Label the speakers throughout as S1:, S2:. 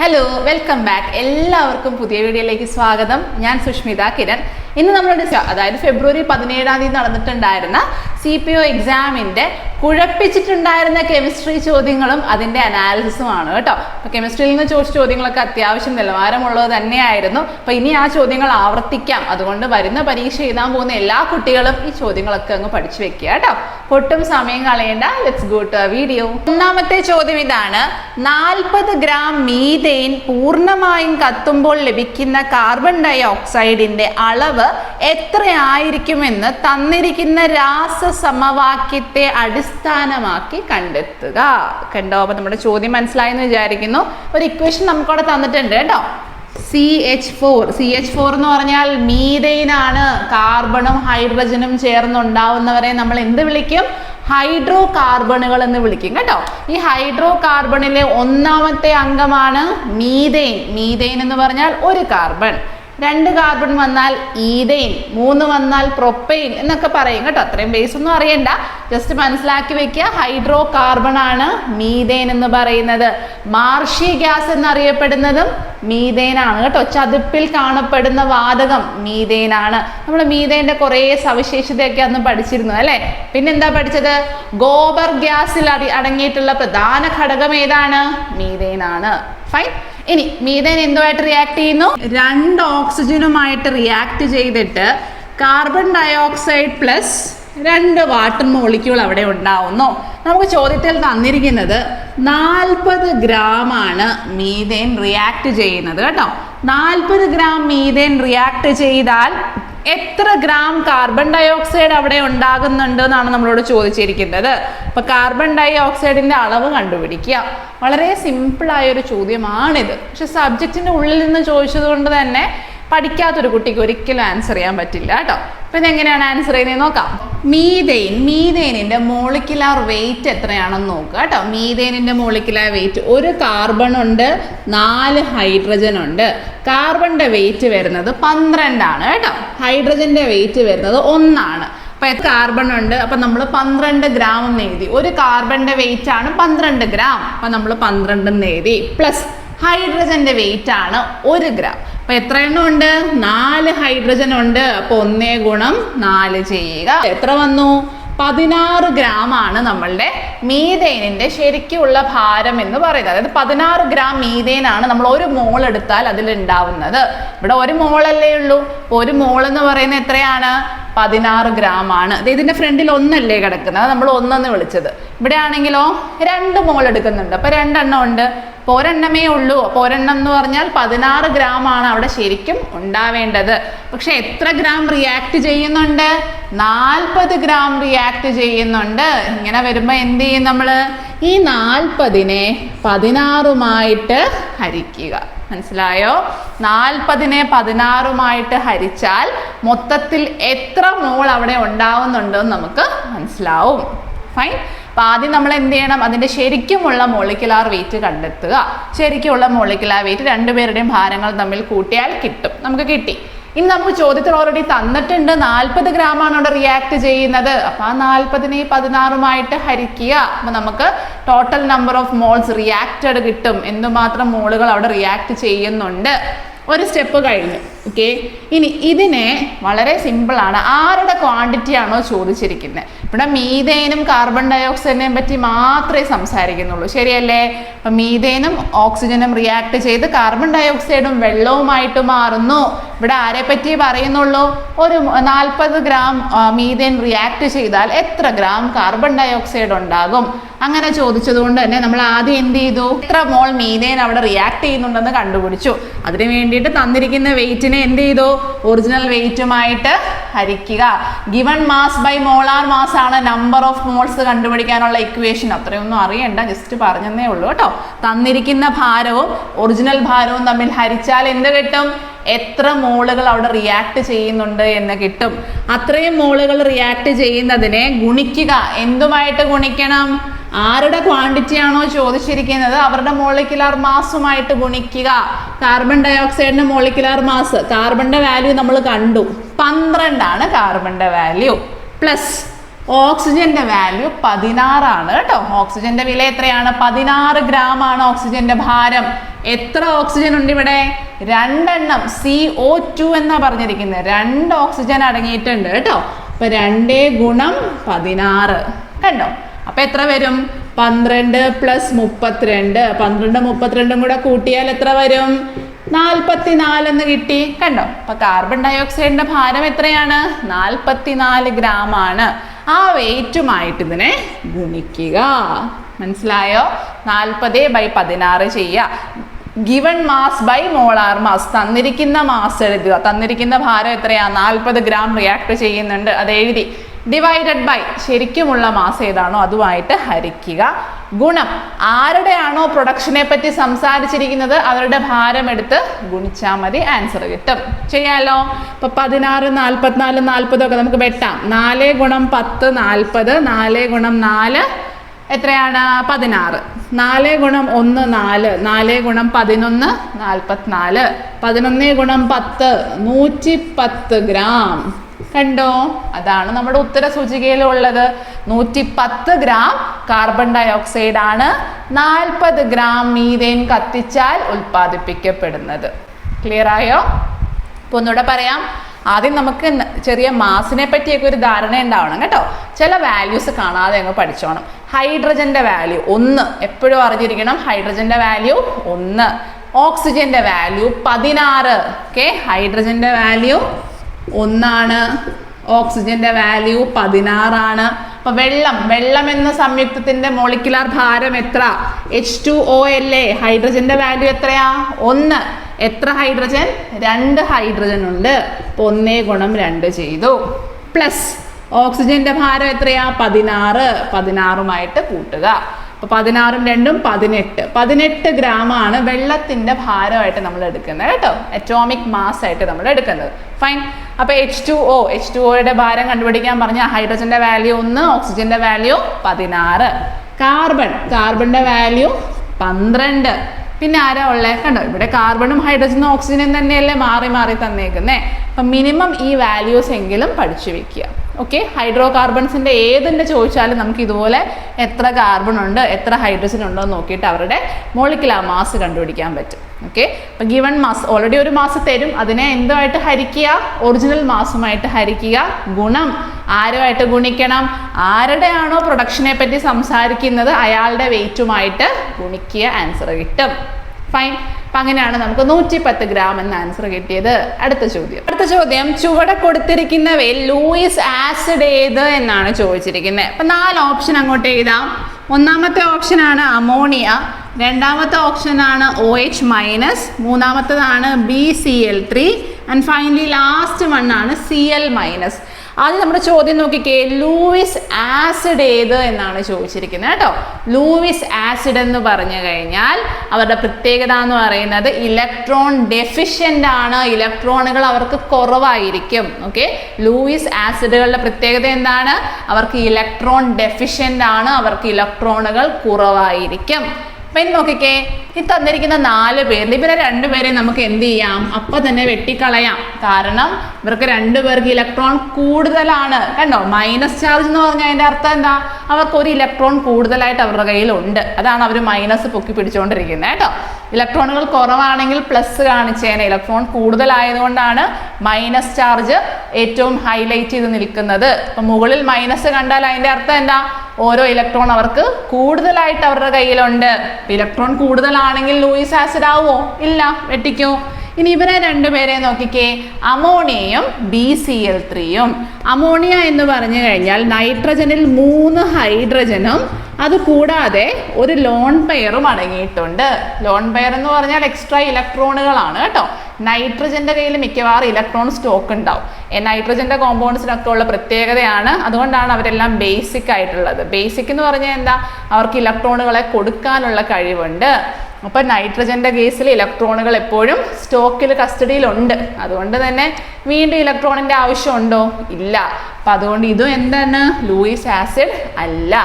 S1: Hello welcome back എല്ലാവർക്കും പുതിയ വീഡിയോയിലേക്ക് സ്വാഗതം. ഞാൻ സുഷ്മിത കിരൺ. ഇന്ന് നമ്മൾ അതായത് ഫെബ്രുവരി പതിനേഴാം തീയതി നടന്നിട്ടുണ്ടായിരുന്ന സി പി ഒ എക്സാമിന്റെ കുഴപ്പിച്ചിട്ടുണ്ടായിരുന്ന കെമിസ്ട്രി ചോദ്യങ്ങളും അതിന്റെ അനാലിസിസുമാണ് കേട്ടോ. അപ്പോൾ കെമിസ്ട്രിയിൽ നിന്ന് ചോദിച്ച ചോദ്യങ്ങളൊക്കെ അത്യാവശ്യം നിലവാരമുള്ളത് തന്നെയായിരുന്നു. അപ്പോൾ ഇനി ആ ചോദ്യങ്ങൾ ആവർത്തിക്കാം. അതുകൊണ്ട് വരുന്ന പരീക്ഷ എഴുതാൻ പോകുന്ന എല്ലാ കുട്ടികളും ഈ ചോദ്യങ്ങളൊക്കെ അങ്ങ് പഠിച്ചു വെക്കുക കേട്ടോ. ഒട്ടും സമയം കളയേണ്ട. ലെറ്റ്സ് ഗോ ടു വീഡിയോ ഒന്നാമത്തെ ചോദ്യം ഇതാണ്. നാൽപ്പത് ഗ്രാം മീതെയിൻ പൂർണമായും കത്തുമ്പോൾ ലഭിക്കുന്ന കാർബൺ ഡൈ ഓക്സൈഡിന്റെ അളവ് എത്രയായിരിക്കുമെന്ന് തന്നിരിക്കുന്ന രാസ സമവാക്യത്തെ അടിസ്ഥാനമാക്കി കണ്ടെത്തുക. കണ്ടോ? അപ്പൊ നമ്മുടെ ചോദ്യം മനസ്സിലായെന്ന് വിചാരിക്കുന്നു. ഒരു ഇക്വേഷൻ നമുക്കവിടെ തന്നിട്ടുണ്ട് കേട്ടോ. C H four C H four എന്ന് പറഞ്ഞാൽ മീതെയിൻ കാർബണും ഹൈഡ്രജനും ചേർന്നുണ്ടാവുന്നവരെ നമ്മൾ എന്ത് വിളിക്കും? ഹൈഡ്രോ കാർബണുകൾ എന്ന് വിളിക്കും കേട്ടോ. ഈ ഹൈഡ്രോ കാർബണിലെ ഒന്നാമത്തെ അംഗമാണ് മീതെയിൻ മീതെയിൻ എന്ന് പറഞ്ഞാൽ ഒരു കാർബൺ. രണ്ട് കാർബൺ വന്നാൽ ഈതെയിൻ മൂന്ന് വന്നാൽ പ്രൊപ്പെയിൻ എന്നൊക്കെ പറയും കേട്ടോ. അത്രയും ബേസ് ഒന്നും അറിയണ്ട. ജസ്റ്റ് മനസ്സിലാക്കി വെക്കുക ഹൈഡ്രോ കാർബൺ ആണ് മീതെയിൻ എന്ന് പറയുന്നത്. മാർഷി ഗ്യാസ് എന്നറിയപ്പെടുന്നതും മീതെയിൻ ആണ് കേട്ടോ. ചതുപ്പിൽ കാണപ്പെടുന്ന വാതകം മീതെയിൻ ആണ്. നമ്മൾ മീതെയിന്റെ കുറേ സവിശേഷതയൊക്കെ അന്ന് പഠിച്ചിരുന്നു അല്ലേ? പിന്നെന്താ പഠിച്ചത്? ഗോബർ ഗ്യാസിൽ അടങ്ങിയിട്ടുള്ള പ്രധാന ഘടകം ഏതാണ്? മീതെയിൻ ആണ്. ഫൈൻ ഇനി മീഥേൻ എന്തുമായിട്ട് റിയാക്ട് ചെയ്യുന്നു? രണ്ട് ഓക്സിജനുമായിട്ട് റിയാക്ട് ചെയ്തിട്ട് കാർബൺ ഡയോക്സൈഡ് പ്ലസ് രണ്ട് വാട്ടർ മോളിക്യൂൾ അവിടെ ഉണ്ടാവുന്നു. നമുക്ക് ചോദ്യത്തിൽ തന്നിരിക്കുന്നത് നാൽപ്പത് ആണ് മീഥേൻ റിയാക്ട് ചെയ്യുന്നത് കേട്ടോ. നാൽപ്പത് ഗ്രാം മീതേൻ റിയാക്ട് ചെയ്താൽ എത്ര ഗ്രാം കാർബൺ ഡൈ ഓക്സൈഡ് അവിടെ ഉണ്ടാകുന്നുണ്ട് എന്നാണ് നമ്മളോട് ചോദിച്ചിരിക്കുന്നത്. അപ്പൊ കാർബൺ ഡൈ ഓക്സൈഡിന്റെ അളവ് കണ്ടുപിടിക്കുക. വളരെ സിമ്പിൾ ആയ ഒരു ചോദ്യമാണിത്. പക്ഷെ സബ്ജക്റ്റിന്റെ ഉള്ളിൽ നിന്ന് ചോദിച്ചത് കൊണ്ട് തന്നെ പഠിക്കാത്തൊരു കുട്ടിക്ക് ഒരിക്കലും ആൻസർ ചെയ്യാൻ പറ്റില്ല കേട്ടോ. അപ്പൊ ഇതെങ്ങനെയാണ് ആൻസർ ചെയ്യുന്നത് നോക്കാം. മീതെയിൻ മീതെയിനിന്റെ മോളിക്കുലാർ വെയിറ്റ് എത്രയാണെന്ന് നോക്കുക കേട്ടോ. മീതെയിനിന്റെ മോളിക്കുലാർ വെയിറ്റ് ഒരു കാർബൺ ഉണ്ട് നാല് ഹൈഡ്രജൻ ഉണ്ട്. കാർബണിന്റെ വെയിറ്റ് വരുന്നത് പന്ത്രണ്ടാണ് കേട്ടോ. ഹൈഡ്രജന്റെ വെയിറ്റ് വരുന്നത് ഒന്നാണ്. അപ്പൊ എത്ര കാർബൺ ഉണ്ട്? അപ്പൊ നമ്മൾ പന്ത്രണ്ട് ഗ്രാം എന്ന് എഴുതി. ഒരു കാർബണിന്റെ വെയിറ്റ് ആണ് പന്ത്രണ്ട് ഗ്രാം അപ്പൊ നമ്മൾ പന്ത്രണ്ട് എന്ന് എഴുതി. പ്ലസ് ഹൈഡ്രജന്റെ വെയിറ്റ് ആണ് ഒരു ഗ്രാം അപ്പൊ എത്ര എണ്ണം ഉണ്ട്? നാല് ഹൈഡ്രജൻ ഉണ്ട്. അപ്പൊ ഒന്നേ ഗുണം നാല് ചെയ്യുക. എത്ര വന്നു? പതിനാറ് ഗ്രാം ആണ് നമ്മളുടെ മീതേനിന്റെ ശരിക്കുള്ള ഭാരം എന്ന് പറയുന്നത്. അതായത് പതിനാറ് ഗ്രാം മീതേൻ ആണ് നമ്മൾ ഒരു മോൾ എടുത്താൽ അതിൽ ഉണ്ടാവുന്നത്. ഇവിടെ ഒരു മോളല്ലേ ഉള്ളൂ. ഒരു മോൾ എന്ന് പറയുന്നത് എത്രയാണ്? പതിനാറ് ഗ്രാം ആണ് ഇതിന്റെ ഫ്രണ്ടിൽ ഒന്നല്ലേ കിടക്കുന്നത്? നമ്മൾ ഒന്നെന്ന് വിളിച്ചത്. ഇവിടെ ആണെങ്കിലോ രണ്ട് മോൾ എടുക്കുന്നുണ്ട്. അപ്പൊ രണ്ടെണ്ണം ഉണ്ട്. ഒരെണ്ണമേ ഉള്ളൂ. ഒരെണ്ണം എന്ന് പറഞ്ഞാൽ പതിനാറ് ഗ്രാം ആണ് അവിടെ ശരിക്കും ഉണ്ടാവേണ്ടത്. പക്ഷെ എത്ര ഗ്രാം റിയാക്ട് ചെയ്യുന്നുണ്ട്? നാൽപ്പത് ഗ്രാം റിയാക്ട് ചെയ്യുന്നുണ്ട്. ഇങ്ങനെ വരുമ്പോ എന്ത് ചെയ്യും നമ്മൾ ഈ നാൽപ്പതിനെ പതിനാറുമായിട്ട് ഹരിക്കുക. മനസ്സിലായോ? നാൽപ്പതിനെ പതിനാറുമായിട്ട് ഹരിച്ചാൽ മൊത്തത്തിൽ എത്ര മോൾ അവിടെ ഉണ്ടാവുന്നുണ്ടെന്ന് നമുക്ക് മനസ്സിലാവും. ഫൈൻ അപ്പം ആദ്യം നമ്മൾ എന്ത് ചെയ്യണം? അതിന്റെ ശരിക്കുമുള്ള മോളിക്കുലാർ വെയിറ്റ് കണ്ടെത്തുക. ശരിക്കുമുള്ള മോളിക്കുലാർ വെയിറ്റ് രണ്ടുപേരുടെയും ഭാരങ്ങൾ തമ്മിൽ കൂട്ടിയാൽ കിട്ടും. നമുക്ക് കിട്ടി. ഇനി നമുക്ക് ചോദ്യത്തിൽ ഓൾറെഡി തന്നിട്ടുണ്ട്. നാൽപ്പത് ഗ്രാം ആണ് അവിടെ റിയാക്ട് ചെയ്യുന്നത്. അപ്പൊ ആ നാൽപ്പതിനെ പതിനാറുമായിട്ട് ഹരിക്കുക. അപ്പൊ നമുക്ക് total number of moles reacted കിട്ടും. എന്തുമാത്രം മോളുകൾ അവിടെ റിയാക്ട് ചെയ്യുന്നുണ്ട്. ഒരു സ്റ്റെപ്പ് കഴിഞ്ഞു. ഓക്കെ ഇനി ഇതിനെ വളരെ സിമ്പിളാണ് ആരുടെ ക്വാണ്ടിറ്റി ആണോ ചോദിച്ചിരിക്കുന്നത് ഇവിടെ മീതേനും കാർബൺ ഡയോക്സൈഡിനെയും പറ്റി മാത്രമേ സംസാരിക്കുന്നുള്ളൂ. ശരിയല്ലേ? അപ്പം മീതേനും ഓക്സിജനും റിയാക്ട് ചെയ്ത് കാർബൺ ഡയോക്സൈഡും വെള്ളവുമായിട്ട് മാറുന്നു. ഇവിടെ ആരെ പറ്റി പറയുന്നുള്ളൂ? ഒരു നാൽപ്പത് ഗ്രാം മീതേൻ റിയാക്ട് ചെയ്താൽ എത്ര ഗ്രാം കാർബൺ ഡയോക്സൈഡ് ഉണ്ടാകും? അങ്ങനെ ചോദിച്ചതുകൊണ്ട് തന്നെ നമ്മൾ ആദ്യം എന്ത് ചെയ്തു? എത്ര മോൾ മീതേൻ അവിടെ റിയാക്ട് ചെയ്യുന്നുണ്ടെന്ന് കണ്ടുപിടിച്ചു. അതിന് വേണ്ടിയിട്ട് തന്നിരിക്കുന്ന വെയിറ്റിനെ എന്ത് ചെയ്തു? ഒറിജിനൽ വെയിറ്റുമായിട്ട് ഹരിക്കുക. Given mass by molar mass ആണ് നമ്പർ ഓഫ് മോൾസ് കണ്ടുപിടിക്കാനുള്ള ഇക്വേഷൻ അത്രയൊന്നും അറിയണ്ട ജസ്റ്റ് പറഞ്ഞതേ ഉള്ളൂ കേട്ടോ. തന്നിരിക്കുന്ന ഭാരവും ഒറിജിനൽ ഭാരവും തമ്മിൽ ഹരിച്ചാൽ എന്ത് കിട്ടും? എത്ര മോളുകൾ അവിടെ റിയാക്ട് ചെയ്യുന്നുണ്ട് എന്ന് കിട്ടും. അത്രയും മോളുകൾ റിയാക്ട് ചെയ്യുന്നതിനെ ഗുണിക്കുക. എന്തുമായിട്ട് ഗുണിക്കണം? ആരുടെ ക്വാണ്ടിറ്റി ആണോ ചോദിച്ചിരിക്കുന്നത് അവരുടെ മോളിക്കുലാർ മാസുമായിട്ട് ഗുണിക്കുക. കാർബൺ ഡയോക്സൈഡിന്റെ മോളിക്കുലാർ മാസ് കാർബണിന്റെ വാല്യൂ നമ്മൾ കണ്ടു. പന്ത്രണ്ടാണ് കാർബണിന്റെ വാല്യൂ പ്ലസ് ഓക്സിജന്റെ വാല്യൂ പതിനാറാണ് കേട്ടോ. ഓക്സിജന്റെ വില എത്രയാണ്? പതിനാറ് ഗ്രാം ആണ് ഓക്സിജന്റെ ഭാരം. എത്ര ഓക്സിജൻ ഉണ്ട് ഇവിടെ? രണ്ടെണ്ണം സി ഒ ടു എന്നാ പറഞ്ഞിരിക്കുന്നത്. രണ്ട് ഓക്സിജൻ അടങ്ങിയിട്ടുണ്ട് കേട്ടോ. അപ്പൊ രണ്ടേ ഗുണം പതിനാറ്. കണ്ടോ? അപ്പൊ എത്ര വരും? പന്ത്രണ്ട് പ്ലസ് മുപ്പത്തിരണ്ട്. പന്ത്രണ്ട് മുപ്പത്തിരണ്ടും കൂടെ കൂട്ടിയാൽ എത്ര വരും? നാൽപ്പത്തിനാലെന്ന് കിട്ടി. കണ്ടോ? അപ്പൊ കാർബൺ ഡയോക്സൈഡിന്റെ ഭാരം എത്രയാണ്? നാൽപ്പത്തിനാല് ഗ്രാം ആണ്. ആ വെയിറ്റുമായിട്ട് ഇതിനെ ഗുണിക്കുക. മനസ്സിലായോ? നാൽപ്പത് ബൈ പതിനാറ് ചെയ്യുക. Given mass by molar mass തന്നിരിക്കുന്ന മാസ് എഴുതുക. തന്നിരിക്കുന്ന ഭാരം എത്രയാണ് നാൽപ്പത് ഗ്രാം റിയാക്ട് ചെയ്യുന്നുണ്ട്. അത് എഴുതി. ഡിവൈഡഡ് ബൈ ശരിക്കുമുള്ള മാസം ഏതാണോ അതുമായിട്ട് ഹരിക്കുക. ഗുണം ആരുടെയാണോ പ്രൊഡക്ഷനെ പറ്റി സംസാരിച്ചിരിക്കുന്നത് അവരുടെ ഭാരം എടുത്ത് ഗുണിച്ചാൽ മതി ആൻസർ കിട്ടും. ചെയ്യാലോ? ഇപ്പൊ പതിനാറ് നാൽപ്പത്തിനാല് നാൽപ്പതൊക്കെ നമുക്ക് വെട്ടാം. നാല് ഗുണം പത്ത് നാൽപ്പത് നാല് ഗുണം നാല് എത്രയാണ്? പതിനാറ്. നാല് ഗുണം ഒന്ന് നാല്. നാല് ഗുണം പതിനൊന്ന് നാൽപ്പത്തിനാല് പതിനൊന്ന് ഗുണം പത്ത് നൂറ്റി പത്ത് ഗ്രാം. കണ്ടോ? അതാണ് നമ്മുടെ ഉത്തര സൂചികയിലുള്ളത് നൂറ്റി പത്ത് ഗ്രാം കാർബൺ ഡൈ ഓക്സൈഡ് ആണ് നാൽപ്പത് ഗ്രാം മീതേൻ കത്തിച്ചാൽ ഉൽപ്പാദിപ്പിക്കപ്പെടുന്നത്. ക്ലിയർ ആയോ? ഇപ്പൊ ഒന്നുകൂടെ പറയാം. ആദ്യം നമുക്ക് ചെറിയ മാസിനെ പറ്റിയൊക്കെ ഒരു ധാരണ ഉണ്ടാവണം കേട്ടോ. ചില വാല്യൂസ് കാണാതെ അങ്ങ് പഠിച്ചോണം. ഹൈഡ്രജന്റെ വാല്യൂ ഒന്ന്. എപ്പോഴും അറിഞ്ഞിരിക്കണം ഹൈഡ്രജന്റെ വാല്യൂ ഒന്ന്. ഓക്സിജന്റെ വാല്യൂ പതിനാറ്. ഓക്കെ ഹൈഡ്രജന്റെ വാല്യൂ ഒന്നാണ് ഓക്സിജന്റെ വാല്യൂ പതിനാറാണ്. അപ്പൊ വെള്ളം വെള്ളം എന്ന സംയുക്തത്തിന്റെ മോളിക്കുലാർ ഭാരം എത്ര? എച്ച് ടു ഒ അല്ലേ ഹൈഡ്രജന്റെ വാല്യൂ എത്രയാ? ഒന്ന്. എത്ര ഹൈഡ്രജൻ? രണ്ട് ഹൈഡ്രജൻ ഉണ്ട്. അപ്പൊ ഒന്നേ ഗുണം രണ്ട് ചെയ്തു. പ്ലസ് ഓക്സിജന്റെ ഭാരം എത്രയാ? പതിനാറ്. പതിനാറുമായിട്ട് കൂട്ടുക. അപ്പൊ പതിനാറും രണ്ടും പതിനെട്ട്. പതിനെട്ട് ഗ്രാമാണ് വെള്ളത്തിന്റെ ഭാരമായിട്ട് നമ്മൾ എടുക്കുന്നത് കേട്ടോ. അറ്റോമിക് മാസ് ആയിട്ട് നമ്മൾ എടുക്കുന്നത്. ഫൈൻ അപ്പോൾ H two O H two ഒയുടെ ഭാരം കണ്ടുപിടിക്കാൻ പറഞ്ഞ ഹൈഡ്രജന്റെ വാല്യൂ ഒന്ന് ഓക്സിജന്റെ വാല്യൂ പതിനാറ്. കാർബൺ കാർബണിന്റെ വാല്യൂ പന്ത്രണ്ട്. പിന്നെ ആരാ ഉള്ളേ? കണ്ടോ ഇവിടെ കാർബണും ഹൈഡ്രജനും ഓക്സിജനും തന്നെയല്ലേ മാറി മാറി തന്നേക്കുന്നേ. അപ്പം മിനിമം ഈ വാല്യൂസ് എങ്കിലും പഠിച്ചു വെക്കുക. ഓക്കെ ഹൈഡ്രോ കാർബൺസിന്റെ ഏതിന്റെ ചോദിച്ചാലും നമുക്ക് ഇതുപോലെ എത്ര കാർബൺ ഉണ്ട് എത്ര ഹൈഡ്രജൻ ഉണ്ടോ എന്ന് നോക്കിയിട്ട് അവരുടെ മോളിക്കുലാർ മാസ് കണ്ടുപിടിക്കാൻ പറ്റും. ഓക്കെ അപ്പം ഗിവൺ മാസ് ഓൾറെഡി ഒരു മാസ് തരും. അതിനെ എന്തുമായിട്ട് ഹരിക്കുക? ഒറിജിനൽ മാസുമായിട്ട് ഹരിക്കുക. ഗുണം. ആരുമായിട്ട് ഗുണിക്കണം? ആരുടെയാണോ പ്രൊഡക്ഷനെ പറ്റി സംസാരിക്കുന്നത്? അയാളുടെ വെയിറ്റുമായിട്ട് ഗുണിക്കുക ആൻസർ കിട്ടും. ഫൈൻ അപ്പൊ അങ്ങനെയാണ് നമുക്ക് നൂറ്റി പത്ത് ഗ്രാം എന്ന ആൻസർ കിട്ടിയത്. അടുത്ത ചോദ്യം. അടുത്ത ചോദ്യം ചുവടെ കൊടുത്തിരിക്കുന്നവയിൽ ലൂയിസ് ആസിഡ് ഏത് എന്നാണ് ചോദിച്ചിരിക്കുന്നത്. അപ്പൊ നാല് ഓപ്ഷൻ അങ്ങോട്ട് എഴുതാം. ഒന്നാമത്തെ ഓപ്ഷൻ ആണ് അമോണിയ രണ്ടാമത്തെ ഓപ്ഷൻ ആണ് O H minus മൂന്നാമത്തതാണ് B C L three and finally last one ആണ് സി എൽ മൈനസ് ആദ്യം നമ്മുടെ ചോദ്യം നോക്കിക്കേ ലൂയിസ് ആസിഡ് ഏത് എന്നാണ് ചോദിച്ചിരിക്കുന്നത് കേട്ടോ. ലൂയിസ് ആസിഡ് എന്ന് പറഞ്ഞു കഴിഞ്ഞാൽ അവരുടെ പ്രത്യേകത എന്ന് പറയുന്നത് ഇലക്ട്രോൺ ഡെഫിഷ്യന്റ് ആണ്. ഇലക്ട്രോണുകൾ അവർക്ക് കുറവായിരിക്കും. ഓക്കെ ലൂയിസ് ആസിഡുകളുടെ പ്രത്യേകത എന്താണ്? അവർക്ക് ഇലക്ട്രോൺ ഡെഫിഷ്യന്റ് ആണ്. അവർക്ക് ഇലക്ട്രോണുകൾ കുറവായിരിക്കും. അപ്പം നോക്കിക്കേ ഈ തന്നിരിക്കുന്ന നാല് പേരിൽ ഇവരെ രണ്ടുപേരെ നമുക്ക് എന്ത് ചെയ്യാം? അപ്പൊ തന്നെ വെട്ടിക്കളയാം. കാരണം ഇവർക്ക് രണ്ടുപേർക്ക് ഇലക്ട്രോൺ കൂടുതലാണ്. കണ്ടോ? മൈനസ് ചാർജ് എന്ന് പറഞ്ഞാൽ അതിന്റെ അർത്ഥം എന്താ? അവർക്ക് ഒരു ഇലക്ട്രോൺ കൂടുതലായിട്ട് അവരുടെ കയ്യിലുണ്ട്. അതാണ് അവർ മൈനസ് പൊക്കി പിടിച്ചുകൊണ്ടിരിക്കുന്നത് കേട്ടോ? ഇലക്ട്രോണുകൾ കുറവാണെങ്കിൽ പ്ലസ് കാണിച്ചേനെ. ഇലക്ട്രോൺ കൂടുതലായതുകൊണ്ടാണ് മൈനസ് ചാർജ് ഏറ്റവും ഹൈലൈറ്റ് ചെയ്ത് നിൽക്കുന്നത്. അപ്പൊ മുകളിൽ മൈനസ് കണ്ടാൽ അതിന്റെ അർത്ഥം എന്താ? ഓരോ ഇലക്ട്രോൺ അവർക്ക് കൂടുതലായിട്ട് അവരുടെ കയ്യിലുണ്ട്. ഇലക്ട്രോൺ കൂടുതലാണെങ്കിൽ ലൂയിസ് ആസിഡ് ആവുമോ? ഇല്ല വെട്ടിക്കോ. ഇനി ഇവരെ രണ്ടുപേരെ നോക്കിക്കേ. അമോണിയയും ബി സി എൽ ത്രീയും അമോണിയ എന്ന് പറഞ്ഞു കഴിഞ്ഞാൽ നൈട്രജനിൽ മൂന്ന് ഹൈഡ്രജനും അത് കൂടാതെ ഒരു ലോൺ പെയറും അടങ്ങിയിട്ടുണ്ട്. ലോൺ പെയർ എന്ന് പറഞ്ഞാൽ എക്സ്ട്രാ ഇലക്ട്രോണുകളാണ് കേട്ടോ. നൈട്രജന്റെ കയ്യിൽ മിക്കവാറും ഇലക്ട്രോൺ സ്റ്റോക്ക് ഉണ്ടാവും. നൈട്രജന്റെ കോമ്പൗണ്ട്സിനൊക്കെ ഉള്ള പ്രത്യേകതയാണ്. അതുകൊണ്ടാണ് അവരെല്ലാം ബേസിക് ആയിട്ടുള്ളത്. ബേസിക് എന്ന് പറഞ്ഞാൽ എന്താ? അവർക്ക് ഇലക്ട്രോണുകളെ കൊടുക്കാനുള്ള കഴിവുണ്ട്. അപ്പോൾ നൈട്രജന്റെ കേസിൽ ഇലക്ട്രോണുകൾ എപ്പോഴും സ്റ്റോക്കിൽ കസ്റ്റഡിയിലുണ്ട് അതുകൊണ്ട് തന്നെ വീണ്ടും ഇലക്ട്രോണിന്റെ ആവശ്യമുണ്ടോ? ഇല്ല. അപ്പം അതുകൊണ്ട് ഇതും എന്താണ്? ലൂയിസ് ആസിഡ് അല്ല.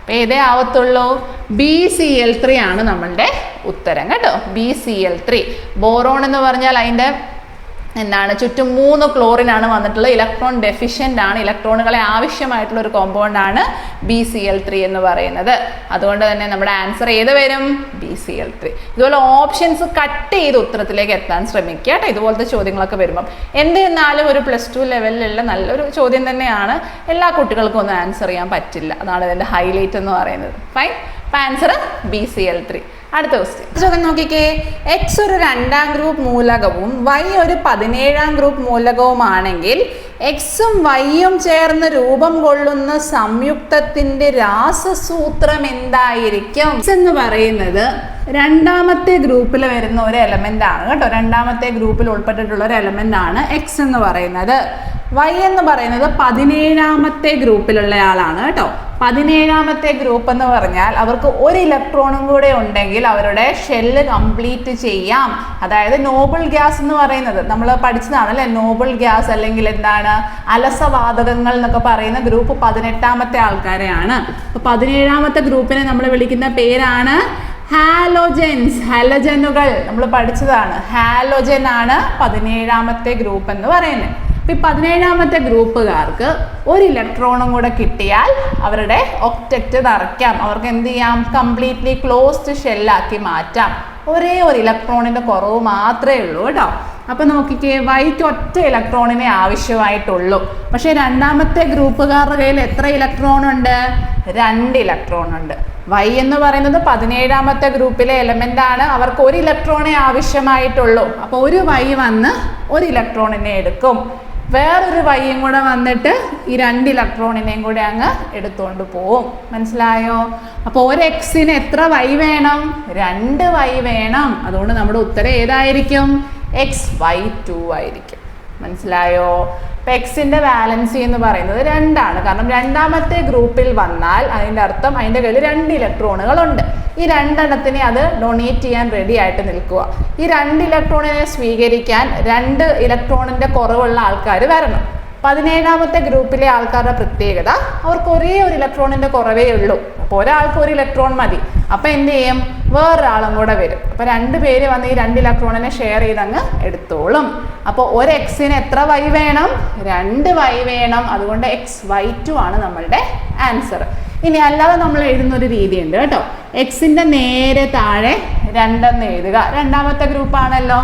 S1: അപ്പം ഏതേ ആവത്തുള്ളൂ. ബി സി എൽ ത്രീ ആണ് നമ്മളുടെ ഉത്തരം. കേട്ടോ? B C L three boron എന്ന് പറഞ്ഞാൽ അതിന്റെ എന്താണ് ചുറ്റും മൂന്ന് ക്ലോറിൻ ആണ് വന്നിട്ടുള്ളത്. ഇലക്ട്രോൺ ഡെഫിഷ്യന്റ് ആണ്. ഇലക്ട്രോണുകളെ ആവശ്യമായിട്ടുള്ള ഒരു കോമ്പൗണ്ട് ആണ് ബി സി എൽ ത്രീ എന്ന് പറയുന്നത്. അതുകൊണ്ട് തന്നെ നമ്മുടെ ആൻസർ ഏത് വരും? ബി സി എൽ ത്രീ ഇതുപോലെ ഓപ്ഷൻസ് കട്ട് ചെയ്ത് ഉത്തരത്തിലേക്ക് എത്താൻ ശ്രമിക്കുക കേട്ടോ. ഇതുപോലത്തെ ചോദ്യങ്ങളൊക്കെ വരുമ്പം. എന്നിരുന്നാലും ഒരു പ്ലസ് ടു ലെവലിലുള്ള നല്ലൊരു ചോദ്യം തന്നെയാണ്. എല്ലാ കുട്ടികൾക്കും ഒന്നും ആൻസർ ചെയ്യാൻ പറ്റില്ല. അതാണ് ഇതിന്റെ ഹൈലൈറ്റ് എന്ന് പറയുന്നത്. ഫൈൻ അപ്പം answer B C L three അടുത്ത ക്വസ്റ്റ്യൻ നോക്കിക്കേ. എക്സ് ഒരു രണ്ടാം ഗ്രൂപ്പ് മൂലകവും വൈ ഒരു പതിനേഴാം ഗ്രൂപ്പ് മൂലകവുമാണെങ്കിൽ എക്സും വൈയും ചേർന്ന് രൂപം കൊള്ളുന്ന സംയുക്തത്തിന്റെ രാസസൂത്രം എന്തായിരിക്കും? എക്സ് എന്ന് പറയുന്നത് രണ്ടാമത്തെ ഗ്രൂപ്പിൽ വരുന്ന ഒരു എലമെന്റ് ആണ്. കേട്ടോ രണ്ടാമത്തെ ഗ്രൂപ്പിൽ ഉൾപ്പെട്ടിട്ടുള്ള ഒരു എലമെന്റ് ആണ് എക്സ് എന്ന് പറയുന്നത്. വൈ എന്ന് പറയുന്നത് പതിനേഴാമത്തെ ഗ്രൂപ്പിലുള്ള ആളാണ് കേട്ടോ. പതിനേഴാമത്തെ ഗ്രൂപ്പ് എന്ന് പറഞ്ഞാൽ അവർക്ക് ഒരു ഇലക്ട്രോണും കൂടെ ഉണ്ടെങ്കിൽ അവരുടെ ഷെല്ല് കംപ്ലീറ്റ് ചെയ്യാം. അതായത് നോബിൾ ഗ്യാസ് എന്ന് പറയുന്നത് നമ്മൾ പഠിച്ചതാണ് അല്ലെ നോബിൾ ഗ്യാസ് അല്ലെങ്കിൽ എന്താണ്? അലസവാതകങ്ങൾ എന്നൊക്കെ പറയുന്ന ഗ്രൂപ്പ് പതിനെട്ടാമത്തെ ആൾക്കാരെയാണ്. അപ്പൊ പതിനേഴാമത്തെ ഗ്രൂപ്പിനെ നമ്മൾ വിളിക്കുന്ന പേരാണ് ഹാലോജൻസ് ഹാലോജനുകൾ. നമ്മൾ പഠിച്ചതാണ്. ഹാലോജൻ ആണ് പതിനേഴാമത്തെ ഗ്രൂപ്പ് എന്ന് പറയുന്നത്. അപ്പൊ ഈ പതിനേഴാമത്തെ ഗ്രൂപ്പുകാർക്ക് ഒരു ഇലക്ട്രോണും കൂടെ കിട്ടിയാൽ അവരുടെ ഒക്ടറ്റ് നിറയ്ക്കാം. അവർക്ക് എന്ത് ചെയ്യാം? കംപ്ലീറ്റ്ലി ക്ലോസ്ഡ് ഷെല്ലാക്കി മാറ്റാം. ഒരേ ഒരു ഇലക്ട്രോണിന്റെ കുറവ് മാത്രമേ ഉള്ളൂ കേട്ടോ. അപ്പം നോക്കിക്കേ വൈറ്റ് ഒറ്റ ഇലക്ട്രോണിനെ ആവശ്യമായിട്ടുള്ളൂ. പക്ഷേ രണ്ടാമത്തെ ഗ്രൂപ്പുകാരുടെ കയ്യിൽ എത്ര ഇലക്ട്രോൺ ഉണ്ട് രണ്ട് ഇലക്ട്രോൺ ഉണ്ട് വൈ എന്ന് പറയുന്നത് പതിനേഴാമത്തെ ഗ്രൂപ്പിലെ എലമെന്റ് ആണ്. അവർക്ക് ഒരു ഇലക്ട്രോണേ ആവശ്യമായിട്ടുള്ളൂ. അപ്പോൾ ഒരു വൈ വന്ന് ഒരു ഇലക്ട്രോണിനെ എടുക്കും. വേറൊരു വൈയും കൂടെ വന്നിട്ട് ഈ രണ്ട് ഇലക്ട്രോണിനെയും കൂടെ അങ്ങ് എടുത്തുകൊണ്ട് പോവും. മനസ്സിലായോ? അപ്പോൾ ഒരു എക്സിന് എത്ര വൈ വേണം? രണ്ട് വൈ വേണം. അതുകൊണ്ട് നമ്മുടെ ഉത്തരം ഏതായിരിക്കും? എക്സ് വൈ ടു ആയിരിക്കും. മനസ്സിലായോ? ഇപ്പം എക്സിന്റെ വാലൻസി എന്ന് പറയുന്നത് രണ്ടാണ്. കാരണം രണ്ടാമത്തെ ഗ്രൂപ്പിൽ വന്നാൽ അതിന്റെ അർത്ഥം അതിന്റെ കയ്യിൽ രണ്ട് ഇലക്ട്രോണുകളുണ്ട്. ഈ രണ്ടെണ്ണത്തിനെ അത് ഡൊണേറ്റ് ചെയ്യാൻ റെഡി ആയിട്ട് നിൽക്കുക. ഈ രണ്ട് ഇലക്ട്രോണിനെ സ്വീകരിക്കാൻ രണ്ട് ഇലക്ട്രോണിന്റെ കുറവുള്ള ആൾക്കാർ വരണം. പതിനേഴാമത്തെ ഗ്രൂപ്പിലെ ആൾക്കാരുടെ പ്രത്യേകത അവർക്ക് ഒരേ ഒരു ഇലക്ട്രോണിന്റെ കുറവേ ഉള്ളൂ. അപ്പോൾ ഒരാൾക്ക് ഒരു ഇലക്ട്രോൺ മതി. അപ്പം എന്ത് ചെയ്യും? വേറൊരാളും കൂടെ വരും. അപ്പൊ രണ്ട് പേര് വന്ന് ഈ രണ്ട് ഇലക്ട്രോണിനെ ഷെയർ ചെയ്ത് അങ്ങ് എടുത്തോളും. അപ്പോൾ ഒരു എക്സിന് എത്ര വൈ വേണം? രണ്ട് വൈ വേണം. അതുകൊണ്ട് എക്സ് വൈ ടു ആണ് നമ്മളുടെ ആൻസർ ഇനി അല്ലാതെ നമ്മൾ എഴുതുന്ന ഒരു രീതിയുണ്ട് കേട്ടോ. എക്സിന്റെ നേരെ താഴെ രണ്ടെന്ന് എഴുതുക. രണ്ടാമത്തെ ഗ്രൂപ്പാണല്ലോ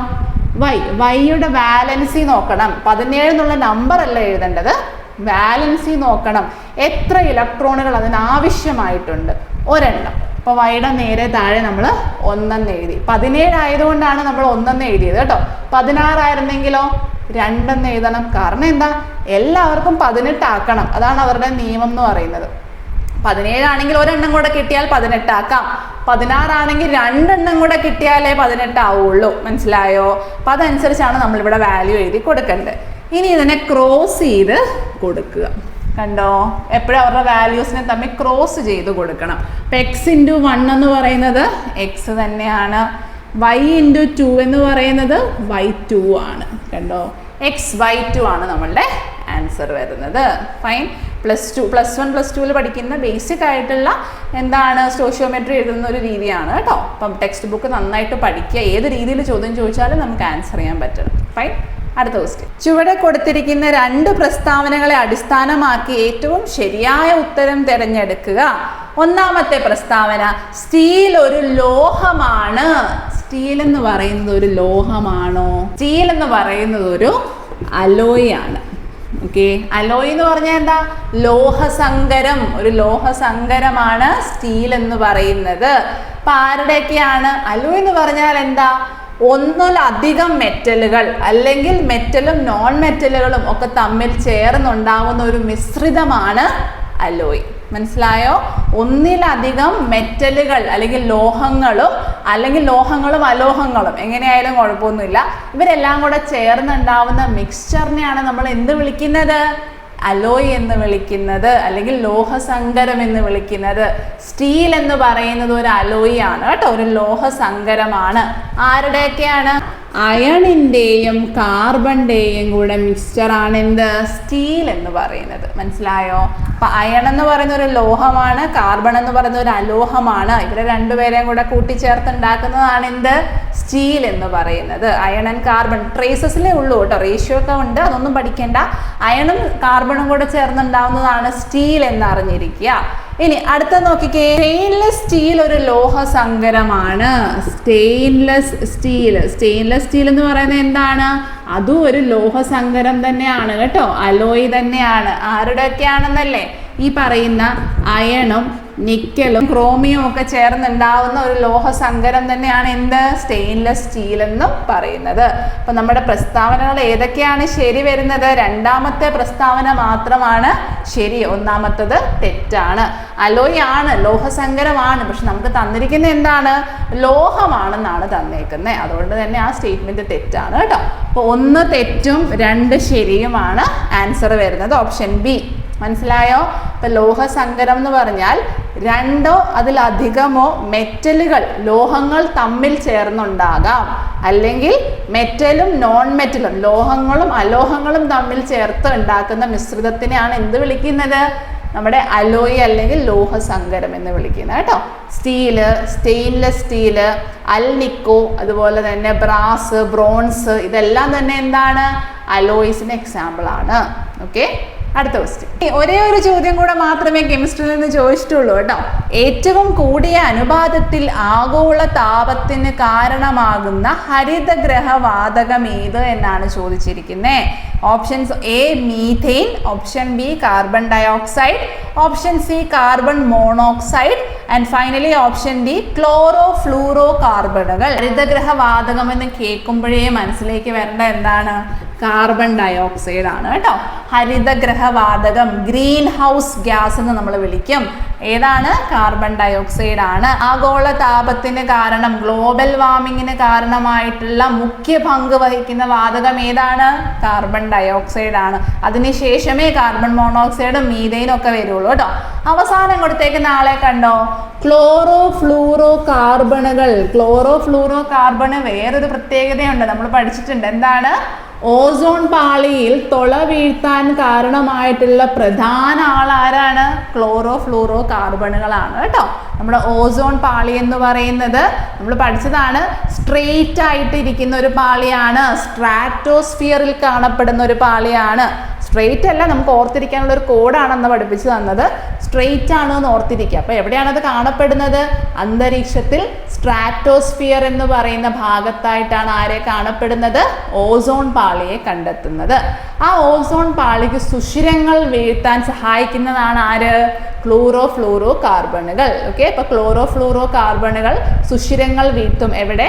S1: വൈ വൈയുടെ വാലൻസി നോക്കണം. പതിനേഴ് എന്നുള്ള നമ്പർ അല്ല എഴുതേണ്ടത്. വാലൻസി നോക്കണം. എത്ര ഇലക്ട്രോണുകൾ അതിനാവശ്യമായിട്ടുണ്ട് ഒരെണ്ണം. അപ്പോൾ വൈയുടെ നേരെ താഴെ നമ്മൾ ഒന്നെന്ന് എഴുതി. പതിനേഴ് ആയതുകൊണ്ടാണ് നമ്മൾ ഒന്നെന്ന് എഴുതിയത് കേട്ടോ. പതിനാറായിരുന്നെങ്കിലോ? രണ്ടെന്ന് എഴുതണം. കാരണം എന്താ? എല്ലാവർക്കും പതിനെട്ടാക്കണം. അതാണ് അവരുടെ നിയമം എന്ന് പറയുന്നത്. പതിനേഴാണെങ്കിൽ ഒരെണ്ണം കൂടെ കിട്ടിയാൽ പതിനെട്ടാക്കാം. പതിനാറാണെങ്കിൽ രണ്ടെണ്ണം കൂടെ കിട്ടിയാലേ പതിനെട്ടാവുള്ളൂ. മനസ്സിലായോ? അപ്പം അതനുസരിച്ചാണ് നമ്മളിവിടെ വാല്യൂ എഴുതി കൊടുക്കേണ്ടത്. ഇനി ഇതിനെ ക്രോസ് ചെയ്ത് കൊടുക്കുക. കണ്ടോ? എപ്പോഴും അവരുടെ വാല്യൂസിനെ തമ്മിൽ ക്രോസ് ചെയ്ത് കൊടുക്കണം. അപ്പം എക്സ് ഇന്റു വൺ എന്ന് പറയുന്നത് എക്സ് തന്നെയാണ്. വൈ ഇന്റു ടു എന്ന് പറയുന്നത് വൈ ടു ആണ്. കണ്ടോ? എക്സ് വൈ ടു ആണ് നമ്മളുടെ ആൻസർ വരുന്നത്. Fine plus two plus one plus ടുവിൽ പഠിക്കുന്ന ബേസിക് ആയിട്ടുള്ള എന്താണ് സോഷ്യോമെട്രി എഴുതുന്ന ഒരു രീതിയാണ് കേട്ടോ. അപ്പം ടെക്സ്റ്റ് ബുക്ക് നന്നായിട്ട് പഠിക്കുക. ഏത് രീതിയിൽ ചോദ്യം ചോദിച്ചാലും നമുക്ക് ആൻസർ ചെയ്യാൻ പറ്റണം ഫൈൻ അടുത്ത ക്വസ്റ്റ്യൻ ചുവടെ കൊടുത്തിരിക്കുന്ന രണ്ട് പ്രസ്താവനകളെ അടിസ്ഥാനമാക്കി ഏറ്റവും ശരിയായ ഉത്തരം തിരഞ്ഞെടുക്കുക. ഒന്നാമത്തെ പ്രസ്താവന സ്റ്റീൽ ഒരു ലോഹമാണ്. സ്റ്റീൽ എന്ന് പറയുന്നത് ഒരു ലോഹമാണോ? സ്റ്റീൽ എന്ന് പറയുന്നത് ഒരു അലോയ് ആണ് ഓക്കെ? അലോയ് എന്ന് പറഞ്ഞാൽ എന്താ? ലോഹസങ്കരം. ഒരു ലോഹസങ്കരമാണ് സ്റ്റീൽ എന്ന് പറയുന്നത്. അപ്പൊ ആരുടെയൊക്കെയാണ്? അലോയ് എന്ന് പറഞ്ഞാൽ എന്താ? ഒന്നിലധികം മെറ്റലുകൾ അല്ലെങ്കിൽ മെറ്റലും നോൺ മെറ്റലുകളും ഒക്കെ തമ്മിൽ ചേർന്നുണ്ടാവുന്ന ഒരു മിശ്രിതമാണ് അലോയ്. മനസ്സിലായോ? ഒന്നിലധികം മെറ്റലുകൾ അല്ലെങ്കിൽ ലോഹങ്ങളും അല്ലെങ്കിൽ ലോഹങ്ങളും അലോഹങ്ങളും എങ്ങനെയായാലും കുഴപ്പമൊന്നുമില്ല. ഇവരെല്ലാം കൂടെ ചേർന്നുണ്ടാവുന്ന മിക്സ്ചറിനെയാണ് നമ്മൾ എന്ത് വിളിക്കുന്നത്? അലോയ് എന്ന് വിളിക്കുന്നത് അല്ലെങ്കിൽ ലോഹസങ്കരം എന്ന് വിളിക്കുന്നത്. സ്റ്റീൽ എന്ന് പറയുന്നത് ഒരു അലോയ് ആണ്. കേട്ടോ? ഒരു ലോഹസങ്കരമാണ്. ആരുടെയൊക്കെയാണ്? അയണിന്റെയും കാർബണിന്റെയും കൂടെ മിക്സ്ചറാണ് എന്ത്? സ്റ്റീൽ എന്ന് പറയുന്നത്. മനസ്സിലായോ? അപ്പൊ അയൺ എന്ന് പറയുന്ന ഒരു ലോഹമാണ് കാർബൺ എന്ന് പറയുന്ന ഒരു അലോഹമാണ്. ഇവരെ രണ്ടുപേരെയും കൂടെ കൂട്ടിച്ചേർത്ത് ഉണ്ടാക്കുന്നതാണ് എന്ത്? സ്റ്റീൽ എന്ന് പറയുന്നത്. അയൺ ആൻഡ് കാർബൺ ട്രേസസിലേ ഉള്ളൂ കേട്ടോ. റേഷ്യോ ഒക്കെ ഉണ്ട്. അതൊന്നും പഠിക്കേണ്ട. അയണും കാർബണും കൂടെ ചേർന്നുണ്ടാവുന്നതാണ് സ്റ്റീൽ എന്ന് അറിഞ്ഞിരിക്കുക ഇനി അടുത്ത നോക്കിക്കേ. സ്റ്റെയിൻലെസ് സ്റ്റീൽ ഒരു ലോഹ സങ്കരമാണ്. സ്റ്റെയിൻലെസ് സ്റ്റീൽ സ്റ്റെയിൻലെസ് സ്റ്റീൽ എന്ന് പറയുന്നത് എന്താണ്? അതും ഒരു ലോഹ സങ്കരം തന്നെയാണ് കേട്ടോ. അലോയി തന്നെയാണ്. ആരുടെയൊക്കെയാണെന്നല്ലേ? ഈ പറയുന്ന അയണും നിക്കലും ക്രോമിയം ഒക്കെ ചേർന്നുണ്ടാവുന്ന ഒരു ലോഹ സങ്കരം തന്നെയാണ് എന്ത്? സ്റ്റെയിൻലെസ് സ്റ്റീൽ എന്നും പറയുന്നത്. അപ്പൊ നമ്മുടെ പ്രസ്താവനകൾ ഏതൊക്കെയാണ് ശരി വരുന്നത്? രണ്ടാമത്തെ പ്രസ്താവന മാത്രമാണ് ശരി ഒന്നാമത്തത് തെറ്റാണ്. അലോയ് ആണ് ലോഹസങ്കരമാണ് പക്ഷെ നമുക്ക് തന്നിരിക്കുന്ന എന്താണ്? ലോഹമാണെന്നാണ് തന്നേക്കുന്നത് അതുകൊണ്ട് തന്നെ ആ സ്റ്റേറ്റ്മെന്റ് തെറ്റാണ് കേട്ടോ. അപ്പോൾ ഒന്ന് തെറ്റും രണ്ട് ശരിയുമാണ് ആൻസർ വരുന്നത്. ഓപ്ഷൻ ബി മനസ്സിലായോ? ഇപ്പൊ ലോഹസങ്കരം എന്ന് പറഞ്ഞാൽ രണ്ടോ അതിലധികമോ മെറ്റലുകൾ ലോഹങ്ങൾ തമ്മിൽ ചേർന്നുണ്ടാകാം. അല്ലെങ്കിൽ മെറ്റലും നോൺ മെറ്റലും ലോഹങ്ങളും അലോഹങ്ങളും തമ്മിൽ ചേർത്ത് ഉണ്ടാക്കുന്ന മിശ്രിതത്തിനെയാണ് എന്ത് വിളിക്കുന്നത്? നമ്മുടെ അലോയ് അല്ലെങ്കിൽ ലോഹസങ്കരം എന്ന് വിളിക്കുന്നത് കേട്ടോ. സ്റ്റീൽ സ്റ്റെയിൻലെസ് സ്റ്റീൽ അൽനിക്കോ അതുപോലെ തന്നെ ബ്രാസ് ബ്രോൺസ് ഇതെല്ലാം തന്നെ എന്താണ്? അലോയ്സിന് എക്സാമ്പിൾ ആണ്. ഓക്കെ അടുത്ത ക്വസ്റ്റ്യൻ ഒരേ ഒരു ചോദ്യം കൂടെ മാത്രമേ കെമിസ്ട്രിയിൽ നിന്ന് ചോദിച്ചിട്ടുള്ളൂ കേട്ടോ. ഏറ്റവും കൂടിയ അനുപാതത്തിൽ ആഗോള താപത്തിന് കാരണമാകുന്ന ഹരിതഗ്രഹ വാതകം ഏത് എന്നാണ് ചോദിച്ചിരിക്കുന്നത് options A methane option B carbon dioxide option C carbon monoxide and finally option D chloro fluoro കാർബണുകൾ ഹരിതഗ്രഹ വാതകം എന്ന് കേൾക്കുമ്പോഴേ മനസ്സിലേക്ക് വരേണ്ട എന്താണ്? കാർബൺ ഡയോക്സൈഡ് ആണ് കേട്ടോ. ഹരിതഗ്രഹവാതകം ഗ്രീൻ ഹൗസ് ഗ്യാസ് എന്ന് നമ്മൾ വിളിക്കും. ഏതാണ്? കാർബൺ ഡയോക്സൈഡ് ആണ്. ആഗോള താപത്തിന് കാരണം ഗ്ലോബൽ വാർമിങ്ങിന് കാരണമായിട്ടുള്ള മുഖ്യ പങ്ക് വഹിക്കുന്ന വാതകം ഏതാണ്? കാർബൺ ഡയോക്സൈഡ് ആണ്. അതിനുശേഷമേ കാർബൺ മോണോക്സൈഡും മീതൈനും ഒക്കെ വരുള്ളൂ കേട്ടോ. അവസാനം കൊടുത്തേക്കുന്ന ആളെ കണ്ടോ? ക്ലോറോ ഫ്ലൂറോ കാർബണുകൾ ക്ലോറോ ഫ്ലൂറോ കാർബണ് വേറൊരു പ്രത്യേകതയുണ്ട്. നമ്മൾ പഠിച്ചിട്ടുണ്ട്. എന്താണ്? ഓസോൺ പാളിയിൽ തുള വീഴ്ത്താൻ കാരണമായിട്ടുള്ള പ്രധാന ആൾ ആരാണ് ക്ലോറോ ഫ്ലൂറോ കാർബണുകളാണ് കേട്ടോ. നമ്മുടെ ഓസോൺ പാളി എന്ന് പറയുന്നത് നമ്മൾ പഠിച്ചതാണ് സ്ട്രെയിറ്റ് ആയിട്ട് ഇരിക്കുന്ന ഒരു പാളിയാണ്. സ്ട്രാറ്റോസ്ഫിയറിൽ കാണപ്പെടുന്ന ഒരു പാളിയാണ്. സ്ട്രെയിറ്റ് അല്ല നമുക്ക് ഓർത്തിരിക്കാനുള്ള ഒരു കോഡാണെന്ന് പഠിപ്പിച്ചു തന്നത്. സ്ട്രെയിറ്റ് ആണ് എന്ന് ഓർത്തിരിക്കുക. അപ്പോൾ എവിടെയാണത് കാണപ്പെടുന്നത്? അന്തരീക്ഷത്തിൽ സ്ട്രാറ്റോസ്ഫിയർ എന്ന് പറയുന്ന ഭാഗത്തായിട്ടാണ് ആരെ കാണപ്പെടുന്നത്? ഓസോൺ പാളിയെ കണ്ടെത്തുന്നത്. ആ ഓസോൺ പാളിക്ക് സുഷിരങ്ങൾ വീഴ്ത്താൻ സഹായിക്കുന്നതാണ് ആര്? ക്ലൂറോ ഫ്ലൂറോ കാർബണുകൾ ഓക്കെ ഇപ്പൊ ക്ലോറോ ഫ്ലൂറോ കാർബണുകൾ സുഷിരങ്ങൾ വീഴ്ത്തും എവിടെ?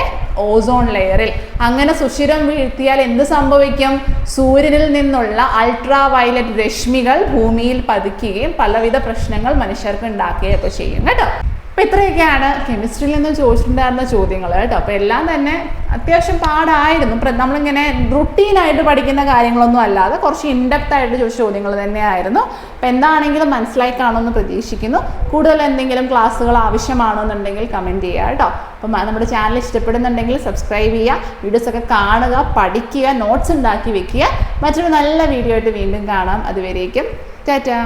S1: ഓസോൺ ലെയറിൽ അങ്ങനെ സുഷിരം വീഴ്ത്തിയാൽ എന്ത് സംഭവിക്കും? സൂര്യനിൽ നിന്നുള്ള അൾട്രാ വയലറ്റ് രശ്മികൾ ഭൂമിയിൽ പതിക്കുകയും പലവിധ പ്രശ്നങ്ങൾ മനുഷ്യർക്ക് ഉണ്ടാക്കുകയൊക്കെ ചെയ്യും. കേട്ടോ? അപ്പൊ ഇത്രയൊക്കെയാണ് കെമിസ്ട്രിയിൽ നിന്ന് ചോദിച്ചിട്ടുണ്ടായിരുന്ന ചോദ്യങ്ങൾ കേട്ടോ. അപ്പോൾ എല്ലാം തന്നെ അത്യാവശ്യം പാടായിരുന്നു. നമ്മളിങ്ങനെ റുട്ടീനായിട്ട് പഠിക്കുന്ന കാര്യങ്ങളൊന്നും അല്ലാതെ കുറച്ച് ഇൻഡെപ്ത് ആയിട്ട് ചോദിച്ച ചോദ്യങ്ങൾ തന്നെയായിരുന്നു. അപ്പോൾ എന്താണെങ്കിലും മനസ്സിലായി കാണുമെന്ന് പ്രതീക്ഷിക്കുന്നു. കൂടുതൽ എന്തെങ്കിലും ക്ലാസ്സുകൾ ആവശ്യമാണെന്നുണ്ടെങ്കിൽ കമന്റ് ചെയ്യുക കേട്ടോ. അപ്പം നമ്മുടെ ചാനൽ ഇഷ്ടപ്പെടുന്നുണ്ടെങ്കിൽ സബ്സ്ക്രൈബ് ചെയ്യുക വീഡിയോസൊക്കെ കാണുക പഠിക്കുക നോട്ട്സ് ഉണ്ടാക്കി വെക്കുക. മറ്റൊരു നല്ല വീഡിയോ ആയിട്ട് വീണ്ടും കാണാം. അതുവരേക്കും ടാറ്റാ.